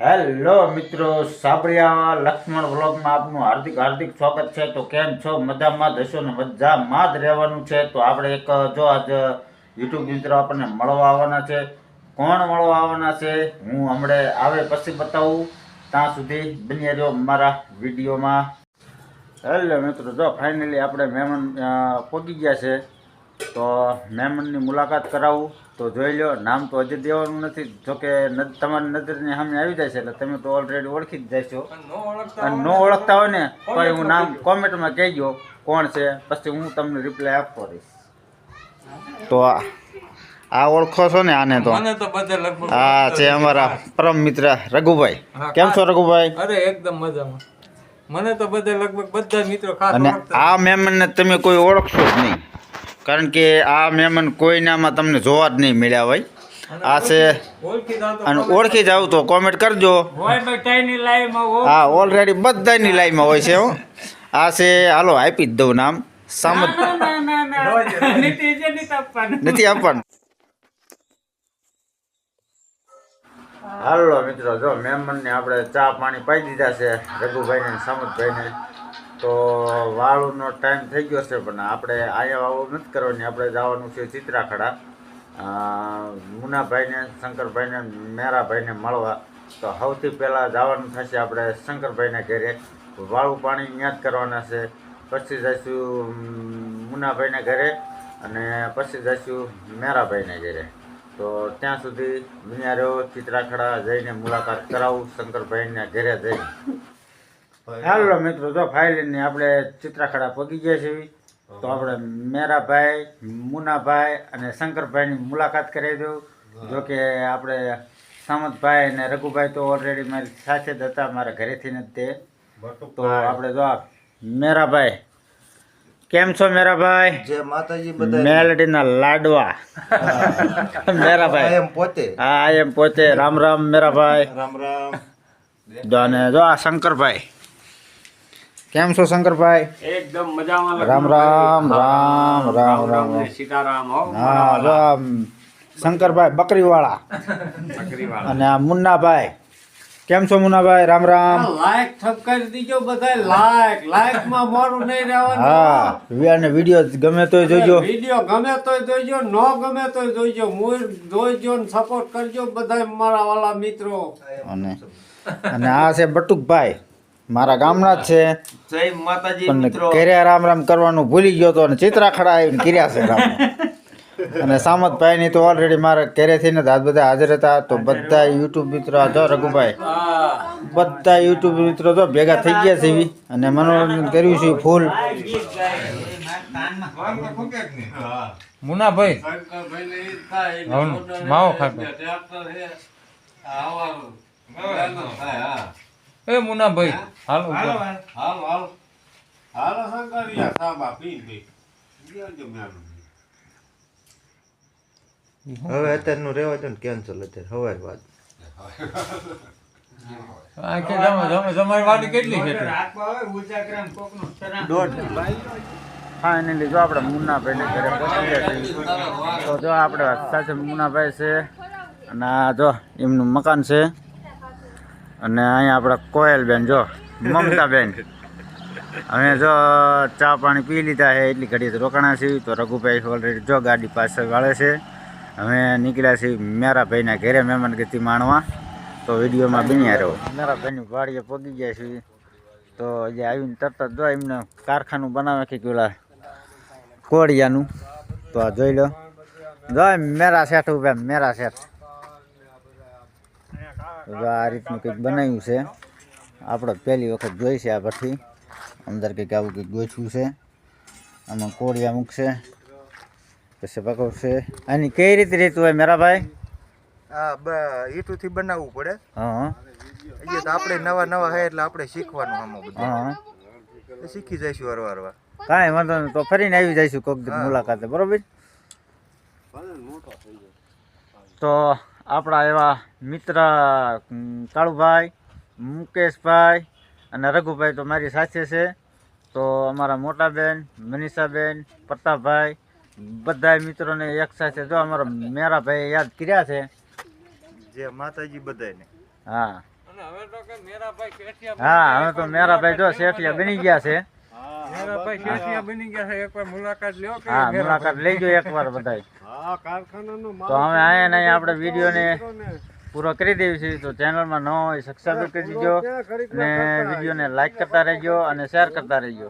Hello મિત્રો સાબરિયા લક્ષ્મણ વ્લોગમાં આપનું હાર્દિક હાર્દિક સ્વાગત છે. તો કેમ છો? મજામાં જ હશો ને? મજામાં જ રહેવાનું છે. તો આપણે એક, જો આજ યુટ્યુબ મિત્રો આપણને મળવા આવવાના છે. કોણ મળવા આવવાના છે? હું હમણે આવે પછી બતાવું. ત્યાં સુધી બની રહ્યો મારા વિડીયોમાં. હેલો મિત્રો, જો ફાઇનલી આપણે મહેમાન પહોંચી ગયા છે. તો મહેમાનની મુલાકાત કરાવું. તો જોઈ લો નામ તો હજી દેવાનું નથી. જોકે તમારી નજરની સામે આવી જાય છે એટલે તમે તો ઓલરેડી ઓળખી જ જશો. અને ન ઓળખતા હોય ને તો હું નામ કોમેન્ટમાં કહેજો કોણ છે પછી હું તમને રિપ્લાય આપતો રહીશ. તો આ ઓળખો છો ને આને તો? આ છે અમારા પરમ મિત્ર રઘુભાઈ. કેમ છો રઘુભાઈ? અરે એકદમ મજામાં. મને તો બધે લગભગ બધા મિત્રો ખાસ અને. આ મહેમાનને તમે કોઈ ઓળખશો જ નહીં. કારણ કે આ મહેમાન કોઈનામાં તમને જોવા જ નહીં મળ્યા હોય. આ છે અને ઓળખી જાવ તો કોમેન્ટ કરજો. હો. હા ઓલરેડી બધાની લાઈનમાં હોય છે હો. આ છે હાલો આપી જ દઉં નામ. સામત. નથી આપવાનું. હાલો મિત્રો જો મહેમાનને આપણે ચા પાણી પાઈ દીધા છે રઘુભાઈને સામતભાઈને. તો વાળુનો ટાઈમ થઈ ગયો છે, પણ આપણે આયા વાળું નથી કરવાની. આપણે જવાનું છે ચિત્રાખડા. મુનાભાઈને, શંકરભાઈને, મેરાભાઈને મળવા. તો સૌથી પહેલાં જવાનું થશે આપણે શંકરભાઈના ઘરે. વાળું પાણી ત્યાં જ કરવાના છે. પછી જઈશું મુનાભાઈના ઘરે અને પછી જઈશું મેરાભાઈના ઘરે. તો ત્યાં સુધી રહ્યો ચિત્રાખડા જઈને મુલાકાત કરાવું, શંકરભાઈના ઘરે જઈને. હાલો મિત્રો જો ફાઇલની આપણે ચિત્રાખડા પગી ગયા છીએ. તો આપણે મેરાભાઈ મુનાભાઈ અને શંકરભાઈની મુલાકાત કરાવી દઉં. જો કે આપણે સામંતભાઈ અને રઘુભાઈ તો ઓલરેડી મારી સાથે જ હતા મારા ઘરેથી જ તે. તો આપણે જો મેરાભાઈ કેમ છો મેરાભાઈ? જે માતાજી બધા મેલડીના લાડવા. મેરાભાઈ. એમ પોતે. હા એમ પોતે. રામ રામ મેરાભાઈ. રામ રામ. જો અને જો આ શંકરભાઈ. કેમ છો શંકરભાઈ? એકદમ મજામાં. રામ રામ રામ રામ રામ સીતારામ. હો હા રામ શંકરભાઈ બકરીવાળા. બકરીવાળા. અને આ મુન્નાભાઈ. કેમ છો મુન્નાભાઈ? રામ રામ. લાઈક ઠપકારી દીજો બધા લાઈક લાઈકમાં મોરું નહીં રહેવાનું. હા વી- અને વીડિયો ગમે તોય જોજો. વીડિયો ગમે તોય જોજો ન ગમે તોય જોજો. મૂળ જોજો ને સપોર્ટ કરજો બધા મારા વાલા મિત્રો. અને અને આ છે બટુકભાઈ. મારા ગામના જ છે. જય માતાજી પણ કર્યા રામ રામ કરવાનું ભૂલી ગયો તો અને ચિત્રાખડા આવીને કર્યા છે રામ. અને સામતભાઈ ની તો ઓલરેડી મારા ઘરેથી ને આજ બધા હાજર હતા. તો બધા યુટ્યુબ મિત્રો જો રઘુભાઈ. બધા યુટ્યુબ મિત્રો તો ભેગા થઈ ગયા છે એવી. અને મનોરંજન કર્યું છે ફૂલ. મુનાભાઈ. માવો ખાતો. એ મુનાભાઈ હાલો ઉપર. હવે અત્યારનું રહેવા દો ને કેન્સલ અત્યારે. હવાર વાત આ કે જમે જમે તમારી કેટલી છે ફાઇનલી જો આપણે ઘરે પહોંચી ગયા તો જો આપણે સાચે મુન્નાભાઈ છે અને આ જો એમનું મકાન છે. અને અહીંયા આપણે કોયલબેન જો, મમતાબેન. અમે જો ચા પાણી પી લીધા છે, એટલી ઘડી તો રોકાણા છીએ, તો રઘુભાઈ ઓલરેડી જો ગાડી પાસે વાળે છે. અમે નીકળ્યા છીએ મેરાભાઈના ઘરે, મહેમાન ગતિ માણવા. તો વિડીયોમાં બન્યા રહ્યો મેરાભાઈની વાડીએ પગી ગયા છીએ. તો જે આવીને તરત જ જો એમને કારખાનું બનાવે કે પેલા કોળિયાનું. તો આ જોઈ લો. જો મેરા શેઠ ઊભા, મેરા શેઠ. જો આ રીતનું કંઈક બનાવ્યું છે. આપણે પહેલી વખત જોઈ છે આ પછી અંદર કંઈક આવું કંઈક ગોઠવું છે. આમાં કોળિયા મૂકશે. પછી પકવશે. આની કઈ રીતે રીત હોય મેરાભાઈ હા ઈટું થી બનાવવું પડે. હા. તો આપણે નવા નવા હે એટલે આપણે શીખવાનું આમાં બધું. હા. શીખી જઈશું હરવા હરવા. કાંઈ વાંધો નહીં તો ફરીને આવી જઈશું કોઈક મુલાકાતે. બરોબર? તો આપણા એવા મિત્ર કાળુભાઈ મુકેશભાઈ અને રઘુભાઈ તો મારી સાથે છે. તો અમારા મોટા બેન મનીષાબેન પ્રતાપભાઈ બધા મિત્રોને એક સાથે જો અમારા મેરાભાઈ યાદ કર્યા છે. જે માતાજી બધાને હા. હવે તો કે મેરાભાઈ હા હવે તો મેરાભાઈ જો શેઠિયા બની ગયા છે. મુલાકાત લેજો એકવાર બધાય. હા કારખાનાનું માલ તો હવે આયા નહીં આપણે વીડિયો ને પૂરો કરી દેવી છે તો ચેનલમાં ન હોય સબસ્ક્રાઈબ કરી દીજો અને વીડિયો અને વિડીયોને લાઈક કરતા રહેજો અને શેર કરતા રહેજો.